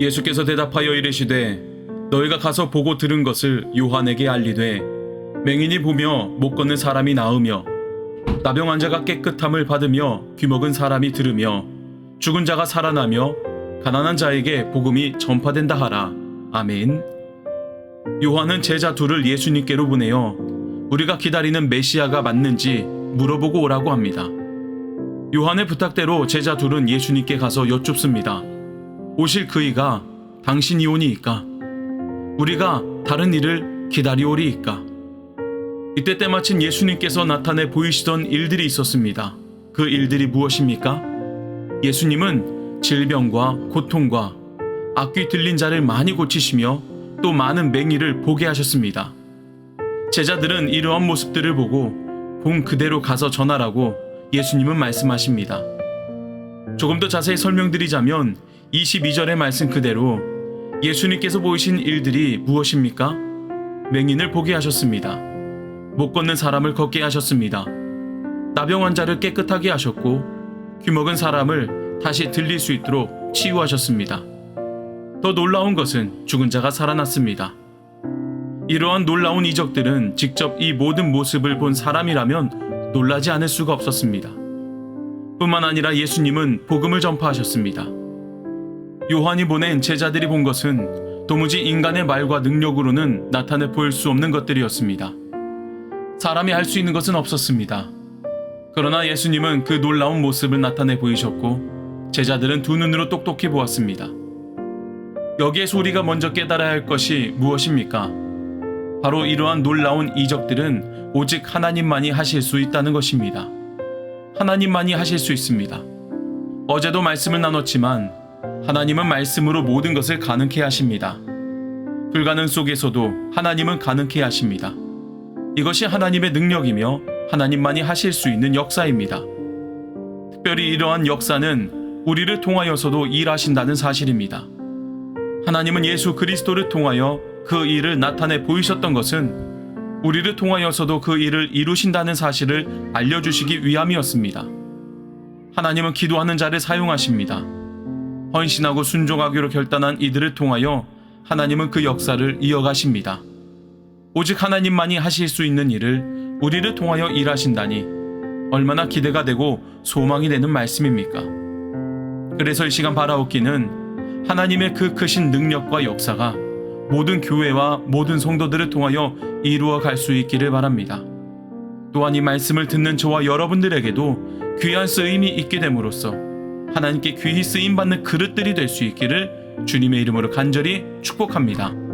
예수께서 대답하여 이르시되 너희가 가서 보고 들은 것을 요한에게 알리되 맹인이 보며 못 걷는 사람이 나으며 나병 환자가 깨끗함을 받으며 귀먹은 사람이 들으며 죽은 자가 살아나며 가난한 자에게 복음이 전파된다 하라. 아멘. 요한은 제자 둘을 예수님께로 보내어 우리가 기다리는 메시아가 맞는지 물어보고 오라고 합니다. 요한의 부탁대로 제자 둘은 예수님께 가서 여쭙습니다. 오실 그이가 당신이 오니이까? 우리가 다른 일을 기다리오리이까? 이때 때마침 예수님께서 나타내 보이시던 일들이 있었습니다. 그 일들이 무엇입니까? 예수님은 질병과 고통과 악귀 들린 자를 많이 고치시며 또 많은 맹인을 보게 하셨습니다. 제자들은 이러한 모습들을 보고 본 그대로 가서 전하라고 예수님은 말씀하십니다. 조금 더 자세히 설명드리자면 22절의 말씀 그대로 예수님께서 보이신 일들이 무엇입니까? 맹인을 보게 하셨습니다. 못 걷는 사람을 걷게 하셨습니다. 나병 환자를 깨끗하게 하셨고 귀먹은 사람을 다시 들릴 수 있도록 치유하셨습니다. 더 놀라운 것은 죽은 자가 살아났습니다. 이러한 놀라운 이적들은 직접 이 모든 모습을 본 사람이라면 놀라지 않을 수가 없었습니다. 뿐만 아니라 예수님은 복음을 전파하셨습니다. 요한이 보낸 제자들이 본 것은 도무지 인간의 말과 능력으로는 나타내 보일 수 없는 것들이었습니다. 사람이 할 수 있는 것은 없었습니다. 그러나 예수님은 그 놀라운 모습을 나타내 보이셨고 제자들은 두 눈으로 똑똑히 보았습니다. 여기에서 우리가 먼저 깨달아야 할 것이 무엇입니까? 바로 이러한 놀라운 이적들은 오직 하나님만이 하실 수 있다는 것입니다. 하나님만이 하실 수 있습니다. 어제도 말씀을 나눴지만 하나님은 말씀으로 모든 것을 가능케 하십니다. 불가능 속에서도 하나님은 가능케 하십니다. 이것이 하나님의 능력이며 하나님만이 하실 수 있는 역사입니다. 특별히 이러한 역사는 우리를 통하여서도 일하신다는 사실입니다. 하나님은 예수 그리스도를 통하여 그 일을 나타내 보이셨던 것은 우리를 통하여서도 그 일을 이루신다는 사실을 알려주시기 위함이었습니다. 하나님은 기도하는 자를 사용하십니다. 헌신하고 순종하기로 결단한 이들을 통하여 하나님은 그 역사를 이어가십니다. 오직 하나님만이 하실 수 있는 일을 우리를 통하여 일하신다니 얼마나 기대가 되고 소망이 되는 말씀입니까? 그래서 이 시간 바라옵기는 하나님의 그 크신 능력과 역사가 모든 교회와 모든 성도들을 통하여 이루어 갈 수 있기를 바랍니다. 또한 이 말씀을 듣는 저와 여러분들에게도 귀한 쓰임이 있게 됨으로써 하나님께 귀히 쓰임 받는 그릇들이 될 수 있기를 주님의 이름으로 간절히 축복합니다.